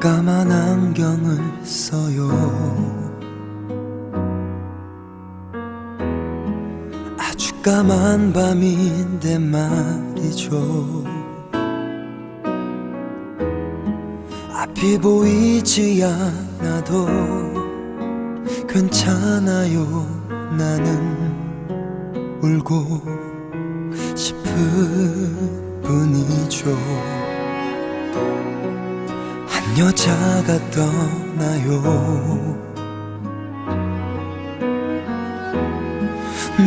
까만 안경을 써요. 아주 까만 밤인데 말이죠. 앞이 보이지 않아도 괜찮아요 나는. 울고 싶을 뿐이죠. 한 여자가 떠나요.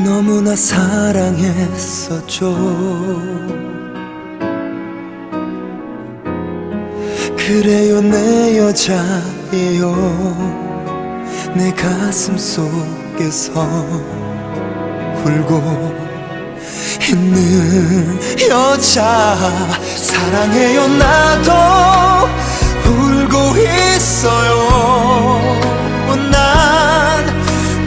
너무나 사랑했었죠. 그래요 내 여자예요. 내 가슴 속에서 울고 있는 여자. 사랑해요 나도 울고 있어요. 난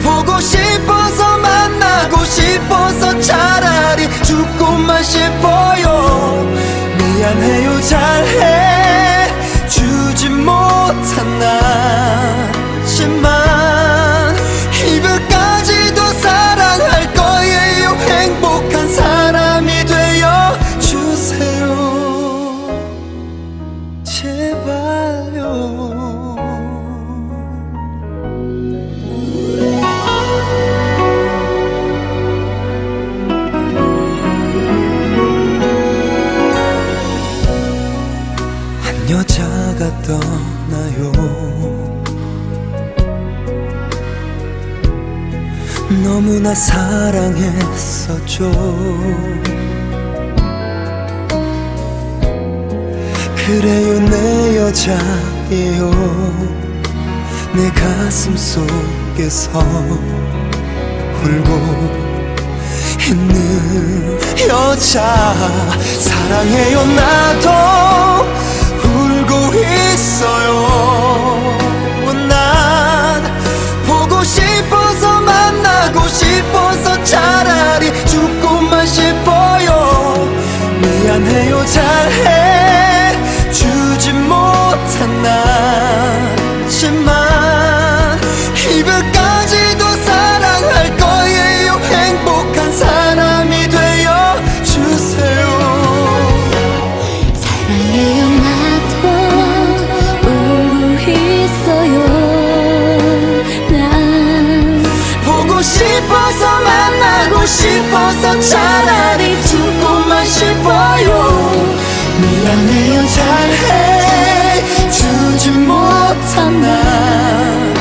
보고 싶어서 만나고 싶어서 차라리 죽고만 싶어 떠나요. 너무나 사랑했었죠. 그래요 내 여자예요. 내 가슴 속에서 울고 있는 여자. 사랑해요 나도 못한 나지만 이별까지도 사랑할 거예요. 행복한 사람이 되어 주세요. 사랑해요 나도. 울고 있어요 난. 보고 싶어서 만나고 싶어서 차라리 죽고만 싶어요 알지 못한 나